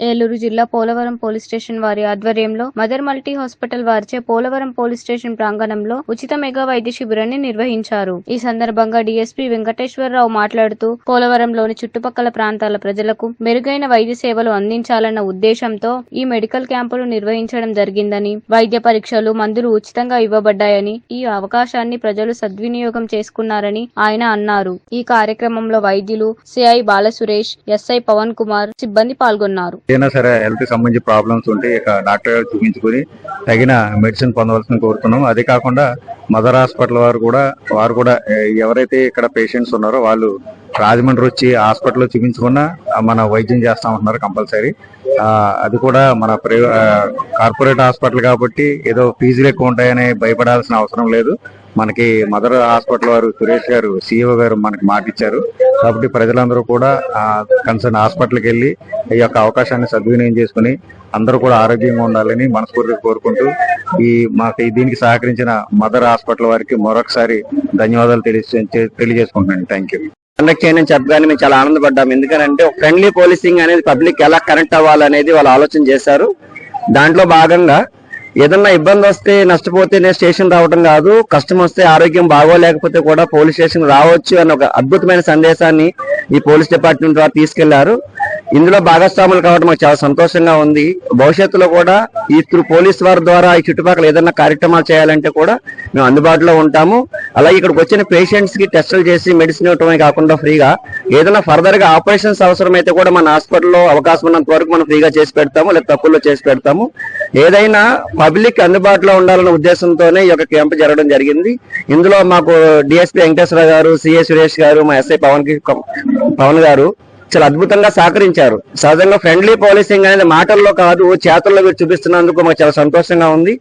ఏలూరు జిల్లా Polavaram police station వారి ఆధ్వర్యంలో మదర్ మల్టీ హాస్పిటల్ వారిచే పోలవరం పోలీస్ స్టేషన్ ప్రాంగణంలో ఉచిత మెగా వైద్య శిబిరాన్ని నిర్వహించారు. ఈ సందర్భంగా డీఎస్పీ వెంకటేశ్వరరావు మాట్లాడుతూ పోలవరంలోని చుట్టుపక్కల ప్రాంతాల ప్రజలకు మెరుగైన వైద్య సేవలు అందించాలన్న ఉద్దేశంతో ఈ మెడికల్ క్యాంపులు నిర్వహించడం జరిగిందని వైద్య పరీక్షలు మందులు ఉచితంగా ఇవ్వబడ్డాయని ఈ అవకాశాన్ని ప్రజలు సద్వినియోగం చేసుకున్నారని ఆయన అన్నారు. ఈ కార్యక్రమంలో వైద్యులు సిఐ బాలసురేష్ ఎస్ఐ పవన్ కుమార్ సిబ్బంది పాల్గొన్నారు. ఏదైనా సరే హెల్త్కి సంబంధించి ప్రాబ్లమ్స్ ఉంటే ఇక డాక్టర్ గారు చూపించుకుని తగిన మెడిసిన్ పొందవలసిన కోరుతున్నాం. అదే కాకుండా మదర్ హాస్పిటల్ వారు కూడా వారు కూడా ఎవరైతే ఇక్కడ పేషెంట్స్ ఉన్నారో వాళ్ళు రాజమండ్రి వచ్చి హాస్పిటల్లో చూపించుకున్నా మన వైద్యం చేస్తామంటున్నారు కంపల్సరీ. అది కూడా మన కార్పొరేట్ హాస్పిటల్ కాబట్టి ఏదో ఫీజులు ఎక్కువ ఉంటాయని భయపడాల్సిన అవసరం లేదు. మనకి మదర్ హాస్పిటల్ వారు సురేష్ గారు సిఇఓ గారు మనకి మాటిచ్చారు. కాబట్టి ప్రజలందరూ కూడా కన్సర్న్ హాస్పిటల్కి వెళ్ళి ఈ యొక్క అవకాశాన్ని సద్వినియోగం చేసుకుని అందరూ కూడా ఆరోగ్యంగా ఉండాలని మనస్ఫూర్తిగా కోరుకుంటూ ఈ మాకు దీనికి సహకరించిన మదర్ హాస్పిటల్ వారికి మరొకసారి ధన్యవాదాలు తెలియజేసుకుంటున్నాను. Thank you. కండక్ట్ చేయడం చెప్పగానే మేము చాలా ఆనందపడ్డాం. ఎందుకంటే ఫ్రెండ్లీ పోలీసింగ్ అనేది పబ్లిక్ ఎలా కనెక్ట్ అవ్వాలనేది వాళ్ళు ఆలోచన చేశారు. దాంట్లో భాగంగా ఏదన్నా ఇబ్బంది వస్తే నష్టపోతేనే స్టేషన్ రావడం కాదు. కష్టం వస్తే ఆరోగ్యం బాగోలేకపోతే కూడా పోలీస్ స్టేషన్ రావచ్చు అన్న ఒక అద్భుతమైన సందేశాన్ని ఈ పోలీస్ డిపార్ట్మెంట్ ద్వారా తీసుకెళ్ళారు. ఇందులో భాగస్వాములు కావడం మాకు చాలా సంతోషంగా ఉంది. భవిష్యత్తులో కూడా ఈ పోలీస్ వారి ద్వారా ఈ చుట్టుపక్కల ఏదైనా కార్యక్రమాలు చేయాలంటే కూడా మేము అందుబాటులో ఉంటాము. అలాగే ఇక్కడికి వచ్చిన పేషెంట్స్కి టెస్టులు చేసి మెడిసిన్ ఇవ్వటమే కాకుండా ఫ్రీగా ఏదైనా ఫర్దర్గా ఆపరేషన్స్ అవసరమైతే కూడా మన హాస్పిటల్లో అవకాశం ఉన్నంత వరకు మనం ఫ్రీగా చేసి పెడతాము లేదా తక్కువలో చేసి పెడతాము. ఏదైనా పబ్లిక్ అందుబాటులో ఉండాలన్న ఉద్దేశంతోనే ఈ యొక్క క్యాంప్ జరగడం జరిగింది. ఇందులో మాకు డిఎస్పీ వెంకటేశ్వర గారు సిఏ సురేష్ గారు మా ఎస్ఐ పవన్ పవన్ గారు చాలా అద్భుతంగా సహకరించారు. సహజంగా ఫ్రెండ్లీ పోలీసింగ్ అనేది మాటల్లో కాదు చేతల్లో మీరు చూపిస్తున్నందుకు మాకు చాలా సంతోషంగా ఉంది.